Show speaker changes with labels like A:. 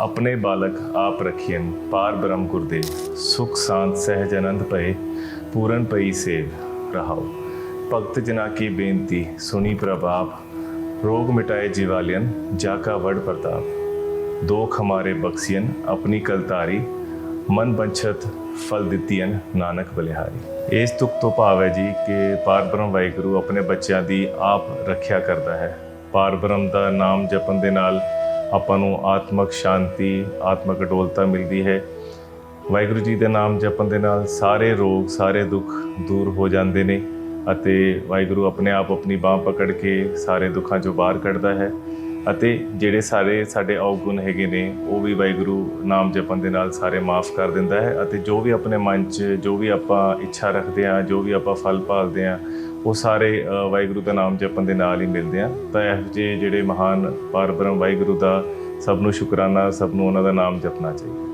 A: ਆਪਣੇ ਬਾਲਕ ਆਪ ਰਖੀਐਨ ਪਾਰ ਬ੍ਰਹਮ ਗੁਰਦੇਵ, ਸੁਖ ਸ਼ਾਂਤ ਸਹਿਜ ਆਨੰਦ ਭਏ, ਪੂਰਨ ਪਈ ਸੇਵ ਰਹਾਓ। ਭਗਤ ਜਨਾ ਕੀ ਬੇਨਤੀ, ਸੁਣੀ ਪ੍ਰਭਾਪ ਰੋਗ ਮਿਟਾਏ ਜੀਵਾਲਿयन ਜਾਕਾ ਵੜ ਪ੍ਰਤਾਪ। ਦੋਖ ਹਮਾਰੇ ਬਖਸ਼ੀਨ ਆਪਣੀ ਕਲਤਾਰੀ ਮਨ ਬੰਛਤ, ਫਲ ਦਿੱਤੀਨ ਨਾਨਕ ਬਲਿਹਾਰੀ। ਇਸ ਤੁਕ ਤੋਂ ਭਾਵ ਹੈ ਜੀ ਕਿ ਪਾਰਬ੍ਰਹਮ ਵਾਹਿਗੁਰੂ ਆਪਣੇ ਬੱਚਿਆਂ ਦੀ ਆਪ ਰੱਖਿਆ ਕਰਦਾ ਹੈ। ਪਾਰਬ੍ਰਹਮ ਦਾ ਨਾਮ ਜਪਣ ਦੇ ਨਾਲ ਆਪਾਂ ਨੂੰ ਆਤਮਿਕ ਸ਼ਾਂਤੀ, ਆਤਮਿਕ ਅਡੋਲਤਾ ਮਿਲਦੀ ਹੈ। ਵਾਹਿਗੁਰੂ ਜੀ ਦੇ ਨਾਮ ਜਪਣ ਦੇ ਨਾਲ ਸਾਰੇ ਰੋਗ, ਸਾਰੇ ਦੁੱਖ ਦੂਰ ਹੋ ਜਾਂਦੇ ਨੇ ਅਤੇ ਵਾਹਿਗੁਰੂ ਆਪਣੇ ਆਪ ਆਪਣੀ ਬਾਹ ਪਕੜ ਕੇ ਸਾਰੇ ਦੁੱਖਾਂ ਚੋਂ ਬਾਹਰ ਕੱਢਦਾ ਹੈ ਅਤੇ ਜਿਹੜੇ ਸਾਰੇ ਸਾਡੇ ਔਗੁਣ ਹੈਗੇ ਨੇ, ਉਹ ਵੀ ਵਾਹਿਗੁਰੂ ਨਾਮ ਜਪਣ ਦੇ ਨਾਲ ਸਾਰੇ ਮਾਫ ਕਰ ਦਿੰਦਾ ਹੈ ਅਤੇ ਜੋ ਵੀ ਆਪਣੇ ਮਨ 'ਚ, ਜੋ ਵੀ ਆਪਾਂ ਇੱਛਾ ਰੱਖਦੇ ਹਾਂ, ਜੋ ਵੀ ਆਪਾਂ ਫਲ ਭਾਲਦੇ ਹਾਂ ਉਹ ਸਾਰੇ ਵਾਹਿਗੁਰੂ ਦਾ ਨਾਮ ਜਪਣ ਦੇ ਨਾਲ ਹੀ ਮਿਲਦੇ ਆ ਤਾਂ ਇਹੋ ਜਿਹੇ ਜਿਹੜੇ ਮਹਾਨ ਪਰਬ੍ਰਹਮ ਵਾਹਿਗੁਰੂ ਦਾ ਸਭ ਨੂੰ ਸ਼ੁਕਰਾਨਾ, ਸਭ ਨੂੰ ਉਹਨਾਂ ਦਾ ਨਾਮ ਜਪਣਾ ਚਾਹੀਦਾ।